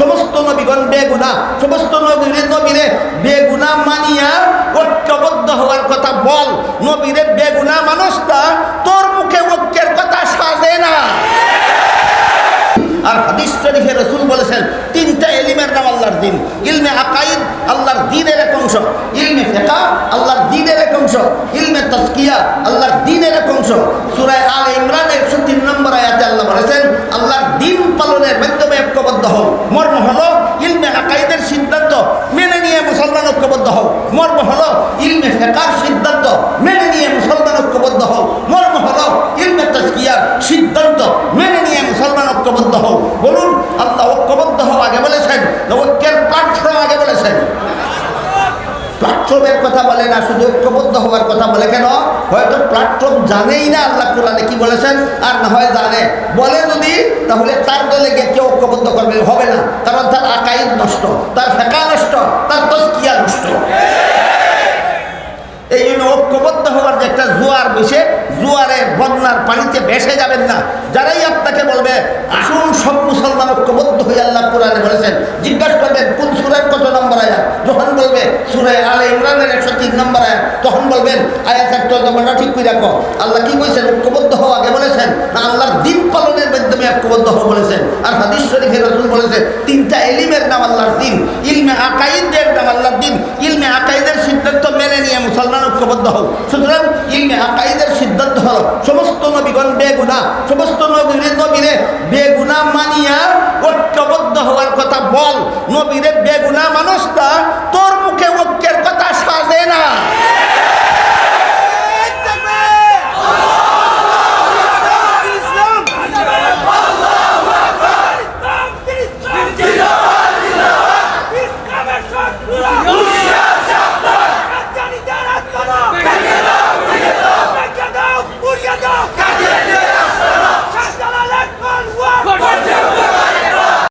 সমস্ত নবীগণ বেগুনা, সমস্ত নবীরে নবীরে বেগুনা মানিয়া ঐক্যবদ্ধ হওয়ার কথা বল। নবীরে বেগুনা মানুষটা তোর মুখে ঐক্যের কথা সাজে না। আর হাদিস শরীফে রসুল বলেছেন, তিনটা এলিমের নাম আল্লাহর দিন। ইলমে আকাইদ আল্লাহর দিনের এক অংশ, ইলমে ফেকা আল্লাহর দিনের এক অংশ, ইলমে তসকিয়া আল্লাহর দিনের এক অংশ। সুরায় আল ইমরান একশো তিন নম্বর আয়াতে আল্লাহ বলেছেন, আল্লাহর দিন পালনের মাধ্যমে ঐক্যবদ্ধ হও মর্ম হলো ইলমে আকাইদের সিদ্ধান্ত মেনে নিয়ে মুসলমান ঐক্যবদ্ধ হও মর্ম হলো ইলমে ফেকার সিদ্ধান্ত। মেনে নিয়ে মুসলমান ঐক্যবদ্ধ হও। মর্ম হলো ইলমে তসকিয়ার সিদ্ধান্ত। মেনে নিয়ে মুসলমান ঐক্যবদ্ধ হও। বলুন, আল্লাহ ঐক্যবদ্ধ হও আগে বলেছেন ঐক্যের প্ল্যাটফর্ম আগে বলেছেন? প্ল্যাটফর্মের কথা বলে না, শুধু ঐক্যবদ্ধ হওয়ার কথা বলে কেন? হয়তো প্ল্যাটফর্ম জানেই না আল্লাহ কোরআনে কি বলেছেন, আর না হয় জানে। বলে যদি, তাহলে তার দলে গিয়ে কেউ ঐক্যবদ্ধ করবে, হবে না কারণ তার আকাইদ নষ্ট তার ফেকা নষ্ট তার তস্কিয়া নষ্ট এই জন্য ঐক্যবদ্ধ হওয়ার যে একটা জোয়ার বসে জোয়ারে বন্যার পানিতে ভেসে যাবেন না। যারাই আপনাকে বলবে, আসুন সব মুসলমান ঐক্যবদ্ধ হয়ে আল্লাহ কোরআনে বলেছেন। জিজ্ঞাসা করবেন, কোন সুরের কত নম্বর আয়াত? যখন বলবে, সুরে আলে ইমরানের একশো তিন নম্বর আয়াত। তখন বলবেন আয়াতের তর্জমাটা ঠিক করে রাখো। আল্লাহ কি বলছেন, ঐক্যবদ্ধ হওয়া আগে বলেছেন, না আল্লাহর দিন পালনের মাধ্যমে ঐক্যবদ্ধ হওয়া বলেছেন? আর হাদিস শরীফের রসুল বলেছেন তিনটা এলিমের নাম আল্লাহর দিন, ইলমে আকাইদের নাম আল্লাহর দিন, ইলমে আকাইদের সিদ্ধান্ত মেনে নিয়ে মুসলমান ঐক্যবদ্ধ হোক সুতরাং সমস্ত নবীগণ বেগুনা সমস্ত নবীরে নবীরে বেগুনা মানিয়া ঐক্যবদ্ধ হওয়ার কথা বল নবীরে বেগুনা মানুষটা তোর মুখে ঐক্যের কথা সাজে না ইসলাম